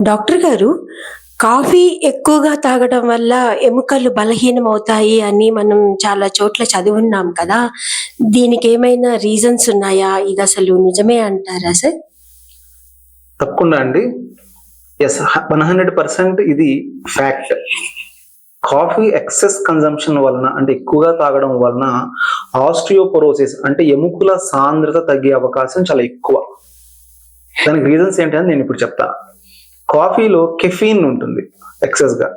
Doctor గారు coffee ఎక్కువగా తాగడం వల్ల ఎముకలు బలహీనం అవుతాయి అని మనం చాలా చోట్ల చదివున్నాం కదా. దీనికి ఏమైనా రీజన్స్ ఉన్నాయా? ఇది అసలు నిజమే అంటారా సార్? తప్పకుండా అండి. ఎస్ వన్ హండ్రెడ్ పర్సెంట్ ఇది ఫ్యాక్ట్. కాఫీ ఎక్సెస్ కన్జంప్షన్ వలన అంటే ఎక్కువగా తాగడం వలన ఆస్ట్రియోపొరోసిస్ అంటే ఎముకల సాంద్రత తగ్గే అవకాశం చాలా ఎక్కువ. దానికి రీజన్స్ ఏంటని నేను ఇప్పుడు చెప్తాను కాఫీలో కెఫీన్ ఉంటుంది ఎక్సెస్గా.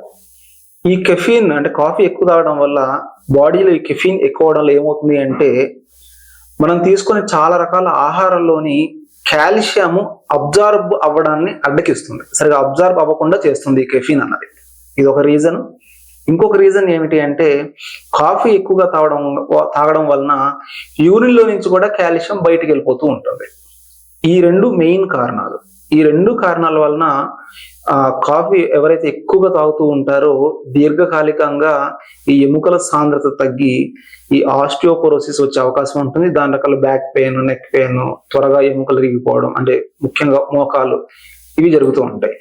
ఈ కెఫీన్ అంటే కాఫీ ఎక్కువ తాగడం వల్ల బాడీలో ఈ కెఫీన్ ఎక్కువ అవడంలో ఏమవుతుంది అంటే మనం తీసుకునే చాలా రకాల ఆహారంలోని కాల్షియం అబ్జార్బ్ అవ్వడాన్ని అడ్డకిస్తుంది. సరిగా అబ్జార్బ్ అవ్వకుండా చేస్తుంది ఈ కెఫీన్ అన్నది. ఇది ఒక రీజన్. ఇంకొక రీజన్ ఏమిటి అంటే కాఫీ ఎక్కువగా తాగడం తాగడం వలన యూరిన్లో నుంచి కూడా కాల్షియం బయటికి వెళ్ళిపోతూ ఉంటుంది. ఈ రెండు మెయిన్ కారణాలు. ఈ రెండు కారణాల వలన ఆ కాఫీ ఎవరైతే ఎక్కువగా తాగుతూ ఉంటారో దీర్ఘకాలికంగా ఈ ఎముకల సాంద్రత తగ్గి ఈ ఆస్టియోపోరోసిస్ వచ్చే అవకాశం ఉంటుంది. దాని రకాల బ్యాక్ పెయిన్ నెక్ పెయిన్ త్వరగా ఎముకలు రిగిపోవడం అంటే ముఖ్యంగా మోకాలు ఇవి జరుగుతూ ఉంటాయి.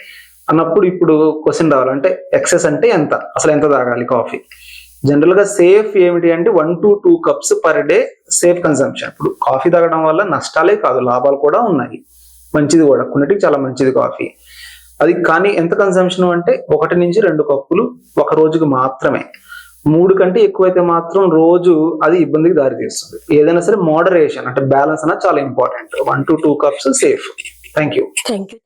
అన్నప్పుడు ఇప్పుడు క్వశ్చన్ రావాలంటే ఎక్సెస్ అంటే ఎంత? అసలు ఎంత తాగాలి కాఫీ? జనరల్గా సేఫ్ ఏమిటి అంటే one to two cups per day safe consumption. ఇప్పుడు కాఫీ తాగడం వల్ల నష్టాలే కాదు లాభాలు కూడా ఉన్నాయి. మంచిది కూడా కొన్నిటికి చాలా మంచిది కాఫీ. అది కానీ ఎంత కన్సంప్షన్ అంటే ఒకటి నుంచి రెండు కప్పులు ఒక రోజుకి మాత్రమే. మూడు కంటే ఎక్కువైతే మాత్రం రోజు అది ఇబ్బందికి దారి తీస్తుంది. ఏదైనా సరే మోడరేషన్ అంటే బ్యాలెన్స్ అనేది చాలా important one to two cups safe thank you thank you